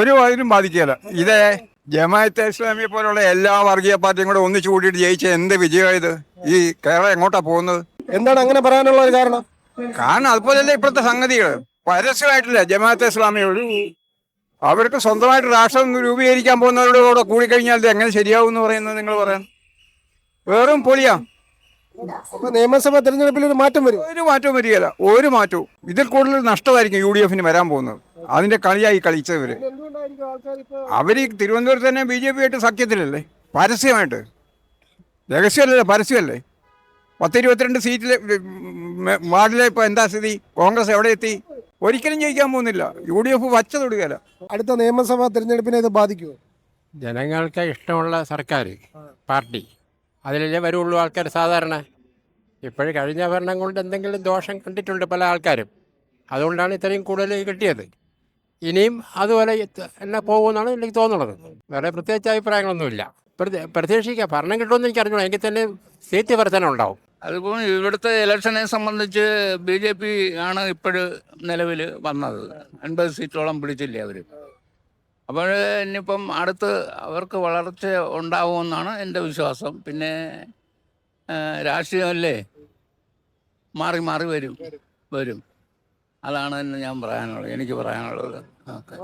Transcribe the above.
ഒരു ഇതിനും ബാധിക്കുകയില്ല. ഇതേ ജമാഅത്തെ ഇസ്ലാമിയെ പോലുള്ള എല്ലാ വർഗീയ പാർട്ടിയും കൂടെ ഒന്നിച്ചു കൂട്ടിയിട്ട് ജയിച്ച എന്ത് വിജയം ഇത്? ഈ കേരളം എങ്ങോട്ടാ പോകുന്നത്? എന്താണ് അങ്ങനെ പറയാനുള്ള ഒരു കാരണം? കാരണം അതുപോലെയല്ല ഇപ്പോഴത്തെ സംഗതികൾ. പരസ്യമായിട്ടില്ല ജമാഅത്തെ ഇസ്ലാമിയോട് അവർക്ക് സ്വന്തമായിട്ട് രാഷ്ട്രം രൂപീകരിക്കാൻ പോകുന്നവരുടെ കൂടെ കൂടിക്കഴിഞ്ഞാൽ ഇത് എങ്ങനെ ശരിയാവും എന്ന് പറയുന്നത് നിങ്ങൾ പറയാൻ വേറും പൊളിയാ. അപ്പൊ നിയമസഭ തെരഞ്ഞെടുപ്പിൽ ഒരു മാറ്റം വരും. ഒരു മാറ്റവും വരികയില്ല. ഒരു മാറ്റവും. ഇതിൽ കൂടുതൽ നഷ്ടമായിരിക്കും യു ഡി എഫിന് വരാൻ പോകുന്നത്. അതിന്റെ കളിയായി കളിച്ചവര് അവർ ഇപ്പൊ തിരുവനന്തപുരത്ത് തന്നെ ബി ജെ പി ആയിട്ട് സഖ്യത്തിലല്ലേ? പരസ്യമായിട്ട്. രഹസ്യമല്ലല്ലോ പരസ്യമല്ലേ? പത്തിരുപത്തിരണ്ട് സീറ്റിലെ വാർഡിലെ ഇപ്പോൾ എന്താ സ്ഥിതി? കോൺഗ്രസ് എവിടെ എത്തി? ഒരിക്കലും ജയിക്കാൻ പോകുന്നില്ല. യു ഡി എഫ് വച്ച തൊടുകയല്ല. അടുത്ത നിയമസഭാ തെരഞ്ഞെടുപ്പിനെ ഇത് ബാധിക്കുമോ ജനങ്ങൾക്ക് ഇഷ്ടമുള്ള സർക്കാർ പാർട്ടി. അതിലല്ലേ വരുള്ളൂ ആൾക്കാർ സാധാരണ. ഇപ്പോഴും കഴിഞ്ഞ ഭരണം കൊണ്ട് എന്തെങ്കിലും ദോഷം കണ്ടിട്ടുണ്ട് പല ആൾക്കാരും. അതുകൊണ്ടാണ് ഇത്രയും കൂടുതൽ കിട്ടിയത്. ഇനിയും അതുപോലെ എല്ലാം പോകുമെന്നാണ് എനിക്ക് തോന്നുന്നത്. വേറെ പ്രത്യേകിച്ച് അഭിപ്രായങ്ങളൊന്നുമില്ല. പ്രതീക്ഷിക്കുക പ്രതീക്ഷിക്കാം. ഭരണം കിട്ടുമെന്ന് എനിക്ക് അറിഞ്ഞോളൂ എങ്കിൽ തന്നെ സീറ്റ് വർധന ഉണ്ടാവും. അതിപ്പോൾ ഇവിടുത്തെ ഇലക്ഷനെ സംബന്ധിച്ച് ബി ജെ പി ആണ് ഇപ്പോഴും നിലവിൽ വന്നത്. അൻപത് സീറ്റോളം പിടിച്ചില്ലേ അവർ അപ്പോൾ ഇനിയിപ്പം അടുത്ത് അവർക്ക് വളർച്ച ഉണ്ടാവുമെന്നാണ് എന്റെ വിശ്വാസം. പിന്നെ രാഷ്ട്രീയമല്ലേ? മാറി മാറി വരും. വരും. അതാണ് തന്നെ ഞാൻ പറയാനുള്ളത്. എനിക്ക് പറയാനുള്ളത്. ഓക്കെ.